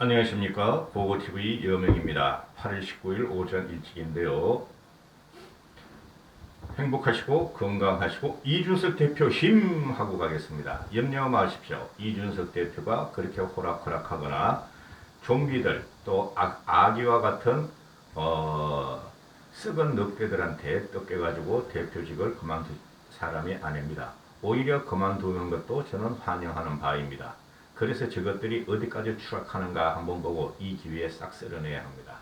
안녕하십니까? 고고TV 여명입니다. 8월 19일 오전 일찍인데요. 행복하시고 건강하시고 이준석 대표 힘 하고 가겠습니다. 염려 마십시오. 이준석 대표가 그렇게 호락호락하거나 좀비들 또 악, 아기와 같은 어, 썩은 늑대들한테 뜯겨가지고 대표직을 그만둘 사람이 아닙니다. 오히려 그만두는 것도 저는 환영하는 바입니다 그래서 저것들이 어디까지 추락하는가 한번 보고 이 기회에 싹 쓸어내야 합니다.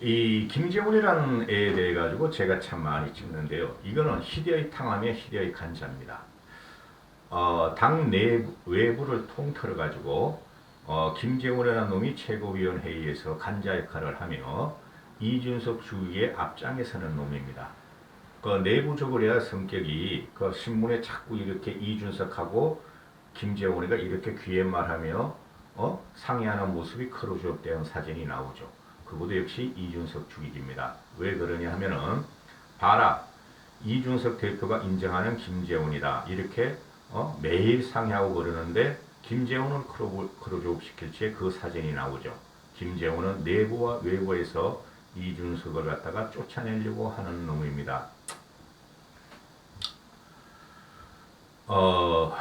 이 김재훈이라는 애에 대해 가지고 제가 참 많이 찍는데요. 이거는 희대의 탕함의 희대의 간자입니다. 어, 당 내부, 외부를 통틀어 가지고 어, 김재훈이라는 놈이 최고위원회의에서 간자 역할을 하며 이준석 주위에 앞장에 서는 놈입니다. 그 내부적으로야 성격이 그 신문에 자꾸 이렇게 이준석하고 김재원이가 이렇게 귀에 말하며 어? 상의하는 모습이 크로즈업된 사진이 나오죠. 그것도 역시 이준석 주기입니다. 왜 그러냐 하면은 봐라 이준석 대표가 인정하는 김재원이다. 이렇게 어? 매일 상의하고 그러는데 김재원은 크로즈업 시킬지에 그 사진이 나오죠. 김재원은 내부와 외부에서 이준석을 갖다가 쫓아내려고 하는 놈입니다. 어,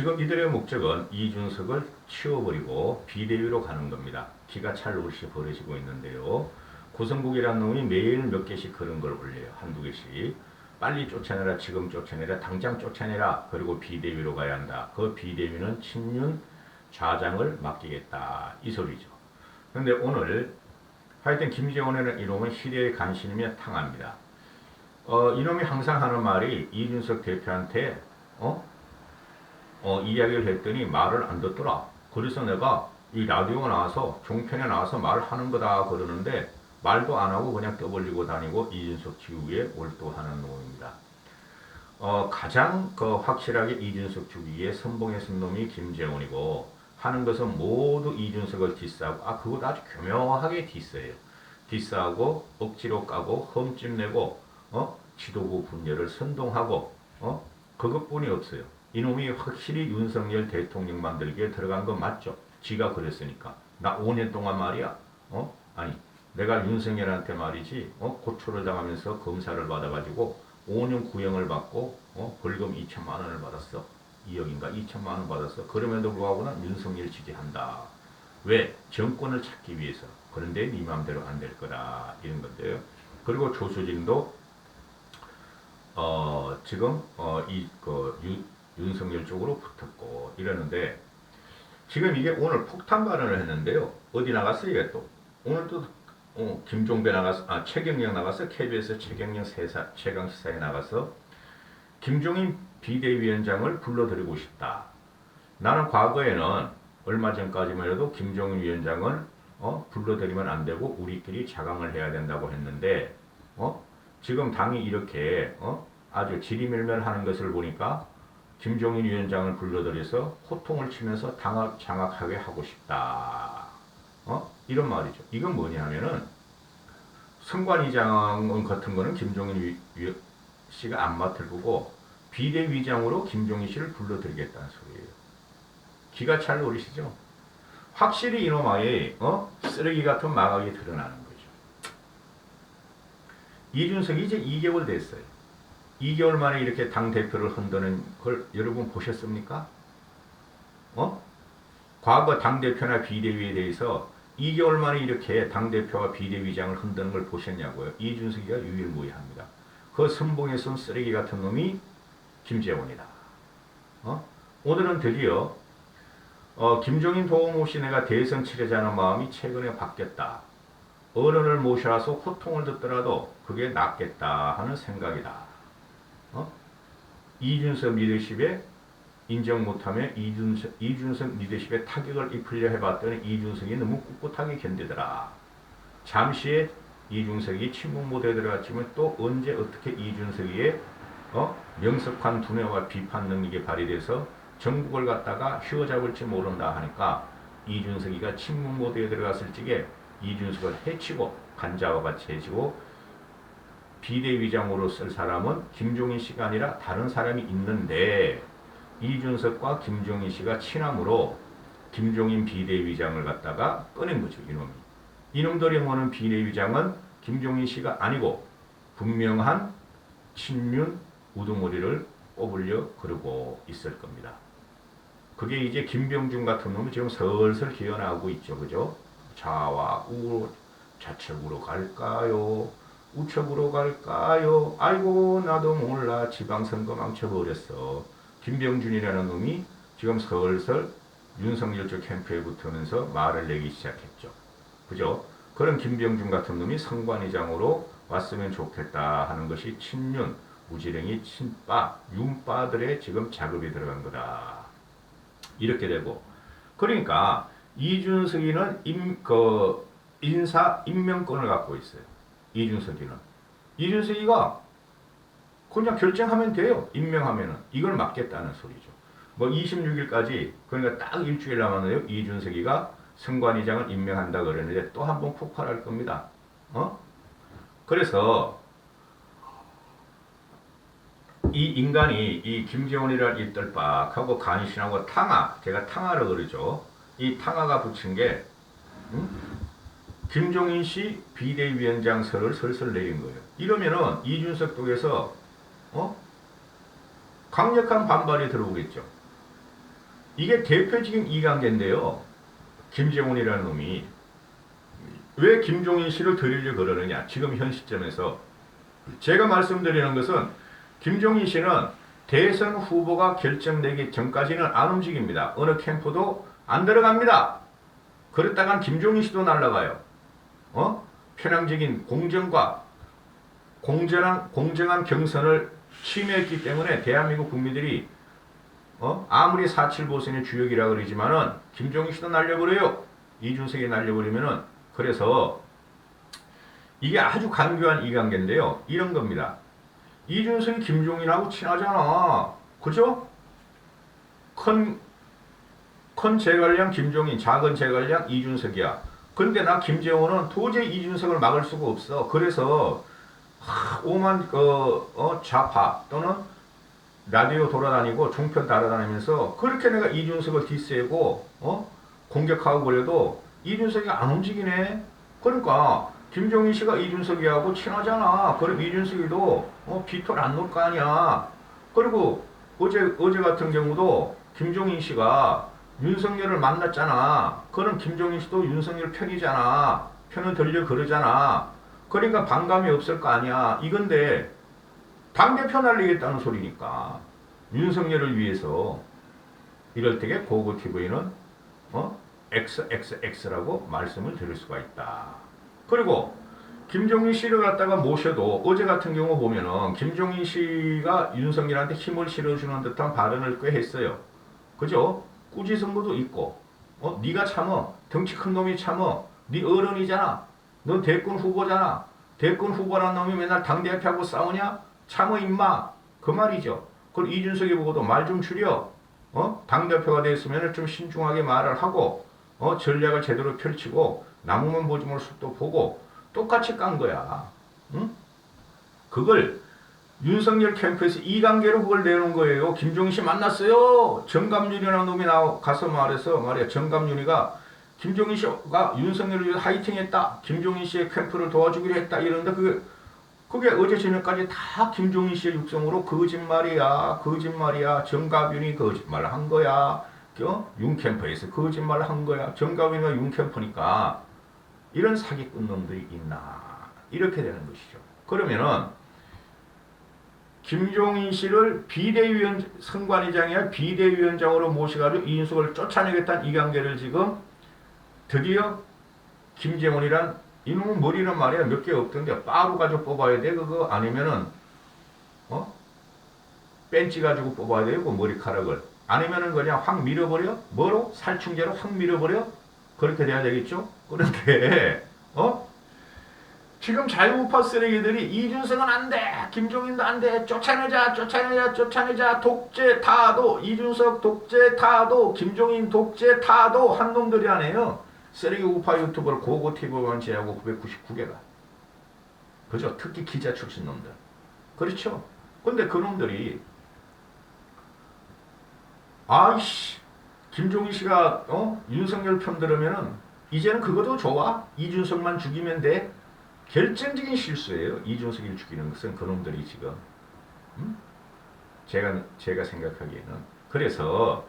지금 이들의 목적은 이준석을 치워버리고 비대위로 가는 겁니다. 기가 찰롯이 벌어지고 있는데요. 고성국이라는 놈이 매일 몇 개씩 그런 걸 올려요. 한두 개씩. 빨리 쫓아내라, 지금 쫓아내라, 당장 쫓아내라, 그리고 비대위로 가야 한다. 그 비대위는 친윤 좌장을 맡기겠다. 이 소리죠. 그런데 오늘 하여튼 김재원이라는 이놈은 시대의 간신이며 탕합니다. 어, 이놈이 항상 하는 말이 이준석 대표한테 어? 어, 이야기를 했더니 말을 안 듣더라. 그래서 내가 이 라디오가 나와서 종편에 나와서 말하는 거다 그러는데 말도 안 하고 그냥 떠벌리고 다니고 이준석 지휘에 올도하는 놈입니다. 어, 가장 그 확실하게 이준석 주기에 선봉했은 놈이 김재원이고 하는 것은 모두 이준석을 디스하고 아 그것 아주 교묘하게 디스해요. 디스하고 억지로 까고 흠집 내고 어 지도부 분열을 선동하고 어 그것뿐이 없어요. 이놈이 확실히 윤석열 대통령 만들기에 들어간 거 맞죠? 지가 그랬으니까. 나 5년 동안 말이야. 어? 아니, 내가 윤석열한테 말이지, 어? 고초를 당하면서 검사를 받아가지고 5년 구형을 받고, 어? 벌금 2천만 원을 받았어. 2억인가 2천만 원 받았어. 그럼에도 불구하고 는 윤석열 지지한다. 왜? 정권을 찾기 위해서. 그런데 네 맘대로 안 될 거다. 이런 건데요. 그리고 조수진도, 어, 지금, 어, 이, 그, 윤석열 쪽으로 붙었고 이러는데 지금 이게 오늘 폭탄 발언을 했는데요. 어디 나갔어 이게 또 오늘도 어, 김종배 나가서 아 최경영 나가서 KBS 최경영 세사 최강 시사에 나가서 김종인 비대위원장을 불러들이고 싶다. 나는 과거에는 얼마 전까지만 해도 김종인 위원장을 어, 불러들이면 안 되고 우리끼리 자강을 해야 된다고 했는데 어? 지금 당이 이렇게 어? 아주 지리멸멸하는 것을 보니까 김종인 위원장을 불러들여서 호통을 치면서 당학, 장악하게 하고 싶다. 어? 이런 말이죠. 이건 뭐냐 하면은 선관위장 같은 거는 김종인 위, 위, 씨가 안 맡을 거고 비대위장으로 김종인 씨를 불러들이겠다는 소리예요. 기가 찰 노리시죠? 확실히 이놈 아예 어? 쓰레기 같은 마각이 드러나는 거죠. 이준석이 이제 2개월 됐어요. 2개월 만에 이렇게 당 대표를 흔드는 걸 여러분 보셨습니까? 어? 과거 당 대표나 비대위에 대해서 2개월 만에 이렇게 당 대표와 비대위장을 흔드는 걸 보셨냐고요? 이준석이가 유일무이합니다. 그 선봉에 선 쓰레기 같은 놈이 김재원이다. 어? 오늘은 드디어 어, 김종인 도움 없이 내가 대선 치르자는 마음이 최근에 바뀌었다. 어른을 모셔서 호통을 듣더라도 그게 낫겠다 하는 생각이다. 어? 이준석 리더십에 인정 못하면 이준석, 이준석 리더십에 타격을 입히려 해봤더니 이준석이 너무 꿋꿋하게 견디더라. 잠시에 이준석이 침묵 모드에 들어갔지만 또 언제 어떻게 이준석의 어? 명석한 두뇌와 비판 능력이 발휘돼서 전국을 갖다가 휘어잡을지 모른다 하니까 이준석이가 침묵 모드에 들어갔을 적에 이준석을 해치고 간자와 같이 해치고 비대위장으로 쓸 사람은 김종인 씨가 아니라 다른 사람이 있는데 이준석과 김종인 씨가 친함으로 김종인 비대위장을 갖다가 꺼낸 거죠 이놈이. 이놈들이 모는 비대위장은 김종인 씨가 아니고 분명한 친윤 우두머리를 꼽으려 그러고 있을 겁니다. 그게 이제 김병준 같은 놈이 지금 슬슬 기어나오고 있죠. 그죠? 좌와 우 좌측으로 갈까요? 우측으로 갈까요? 아이고 나도 몰라 지방선거 망쳐버렸어. 김병준이라는 놈이 지금 슬슬 윤석열 쪽 캠프에 붙으면서 말을 내기 시작했죠. 그죠? 그런 김병준 같은 놈이 선관위장으로 왔으면 좋겠다 하는 것이 친윤, 우지랭이, 친빠, 윤빠들의 지금 작업이 들어간 거다. 이렇게 되고 그러니까 이준석이는 임, 그 인사 임명권을 갖고 있어요. 이준석이는 이준석이가 그냥 결정하면 돼요. 임명하면은 이걸 맡겠다는 소리죠. 뭐 26일까지 그러니까 딱 일주일 남았네요. 이준석이가 선관위장을 임명한다 그러는데 또 한 번 폭발할 겁니다. 어? 그래서 이 인간이 이 김재원이라는 이 뜰박하고 간신하고 탕아 제가 탕아를 그러죠. 이 탕아가 붙인 게 음? 김종인 씨 비대위원장설을 슬슬 내린 거예요. 이러면은 이준석 쪽에서 어? 강력한 반발이 들어오겠죠. 이게 대표적인 이관계인데요. 김재원이라는 놈이 왜 김종인 씨를 드리려 그러느냐? 지금 현 시점에서 제가 말씀드리는 것은 김종인 씨는 대선 후보가 결정되기 전까지는 안 움직입니다. 어느 캠프도 안 들어갑니다. 그랬다간 김종인 씨도 날라가요. 어? 편향적인 공정과 공정한 공정한 경선을 침해했기 때문에 대한민국 국민들이 어? 아무리 4.7 보선의 주역이라 그러지만은 김종인 씨도 날려버려요. 이준석이 날려버리면은 그래서 이게 아주 간교한 이관계인데요. 이런 겁니다. 이준석이 김종인하고 친하잖아. 그죠? 큰, 큰 제갈량 김종인, 작은 제갈량 이준석이야. 근데 나 김재원은 도저히 이준석을 막을 수가 없어. 그래서 하, 오만 그, 어, 좌파 또는 라디오 돌아다니고 종편 따라다니면서 그렇게 내가 이준석을 디스하고 어? 공격하고 그래도 이준석이 안 움직이네. 그러니까 김종인 씨가 이준석이하고 친하잖아. 그럼 이준석이도 어, 비토를 안 놓을 거 아니야. 그리고 어제 어제 같은 경우도 김종인 씨가 윤석열을 만났잖아. 그럼 김종인 씨도 윤석열 편이잖아. 편을 들려 그러잖아. 그러니까 반감이 없을 거 아니야. 이건데 당대표 날리겠다는 소리니까 윤석열을 위해서 이럴 때에 고고 TV는 어? XXX라고 말씀을 드릴 수가 있다. 그리고 김종인 씨를 갖다가 모셔도 어제 같은 경우 보면은 김종인 씨가 윤석열한테 힘을 실어주는 듯한 발언을 꽤 했어요. 그죠? 꾸지 선거도 있고, 어, 네가 참어, 덩치 큰 놈이 참어, 네 어른이잖아, 넌 대권 후보잖아, 대권 후보란 놈이 맨날 당 대표하고 싸우냐? 참어 임마, 그 말이죠. 그럼 이준석이 보고도 말 좀 줄여, 어, 당 대표가 됐으면 좀 신중하게 말을 하고, 어, 전략을 제대로 펼치고 나무만 보지 말 숲도 보고 똑같이 깐 거야. 응? 그걸 윤석열 캠프에서 이관계로 그걸 내놓은 거예요. 김종인 씨 만났어요. 정감윤이라는 놈이 나 가서 말해서 말이야. 정감윤이가 김종인 씨가 윤석열을 위해 하이팅했다. 김종인 씨의 캠프를 도와주기로 했다. 이런데 그게 그게 어제 저녁까지 다 김종인 씨의 육성으로 거짓말이야, 거짓말이야. 정가윤이 거짓말을 한 거야. 어? 윤 캠프에서 거짓말을 한 거야. 정가윤이가 윤 캠프니까 이런 사기꾼 놈들이 있나 이렇게 되는 것이죠. 그러면은 김종인 씨를 비대위원 선관위장이 아니라 비대위원장으로 모셔가지고 이인숙을 쫓아내겠다는 이관계를 지금 드디어 김재원이란 이놈은 머리는 말이야. 몇 개 없던데 빠루 가지고 뽑아야 돼 그거? 아니면은 어? 벤치 가지고 뽑아야 되고 머리카락을. 아니면은 그냥 확 밀어버려? 뭐로? 살충제로 확 밀어버려? 그렇게 돼야 되겠죠? 그런데 어 지금 자유우파 쓰레기들이 이준석은 안 돼, 김종인도 안 돼, 쫓아내자, 쫓아내자, 쫓아내자, 독재 타도, 이준석 독재 타도, 김종인 독재 타도 한 놈들이 아니에요. 쓰레기 우파 유튜브를 고고 TV만 제하고 999개가. 그죠? 특히 기자 출신 놈들. 그렇죠? 근데 그 놈들이, 아이씨, 김종인 씨가 어? 윤석열 편 들으면은 이제는 그것도 좋아. 이준석만 죽이면 돼. 결정적인 실수예요. 이준석을 죽이는 것은 그놈들이 지금. 음? 제가 제가 생각하기에는 그래서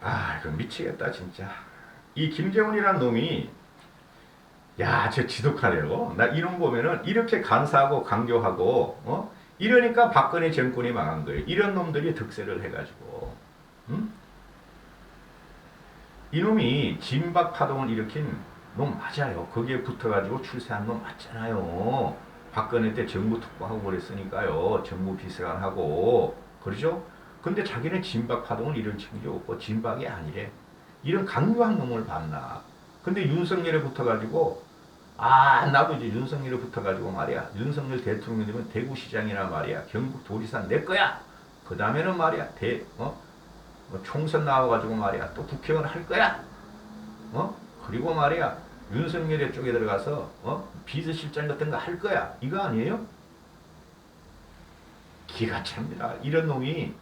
아 이거 미치겠다 진짜. 이 김재훈이란 놈이 야저 지독하네요. 나 이놈 보면은 이렇게 간사하고 강교하고 어? 이러니까 박근혜 정권이 망한 거예요. 이런 놈들이 득세를 해가지고. 음? 이놈이 진박 파동을 일으킨 놈 맞아요. 거기에 붙어가지고 출세한 놈 맞잖아요. 박근혜 때 정부 특보하고 그랬으니까요. 정부 비서관하고 그러죠? 근데 자기는 진박 파동을 일으킨 게 없고 진박이 아니래. 이런 강요한 놈을 봤나? 근데 윤석열에 붙어가지고 아 나도 이제 윤석열에 붙어가지고 말이야 윤석열 대통령 되면 대구시장이나 말이야 경북 도지사 내 거야. 그 다음에는 말이야 대 어? 뭐 총선 나와가지고 말이야 또 국회의원 할 거야. 어? 그리고 말이야 윤석열의 쪽에 들어가서 어? 비서실장 같은 거 할 거야. 이거 아니에요? 기가 찹니다. 이런 놈이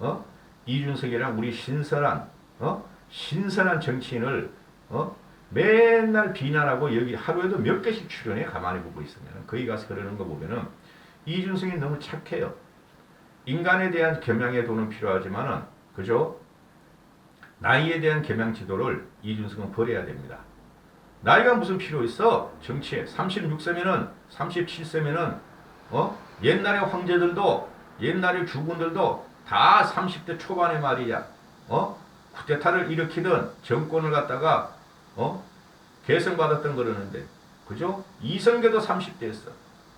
어? 이준석이랑 우리 신선한 어? 신선한 정치인을 어? 맨날 비난하고 여기 하루에도 몇 개씩 출연해 가만히 보고 있으면 거기 가서 그러는 거 보면은 이준석이 너무 착해요. 인간에 대한 겸양의 도는 필요하지만은 그죠? 나이에 대한 겸양 지도를 이준석은 버려야 됩니다. 나이가 무슨 필요 있어? 정치에 36세면은 37세면은 어? 옛날의 황제들도 옛날의 주군들도 다 30대 초반에 말이야. 어? 쿠데타를 일으키던 정권을 갖다가 어? 개성받았던 그러는데 그죠? 이성계도 30대였어.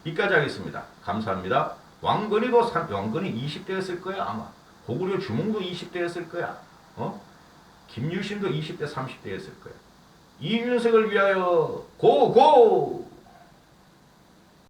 이까지 하겠습니다. 감사합니다. 왕건이도 삼- 왕건이 20대였을 거야 아마. 고구려 주몽도 20대였을 거야. 어? 김유신도 20대 30대였을 거야. 이준석을 위하여 고고!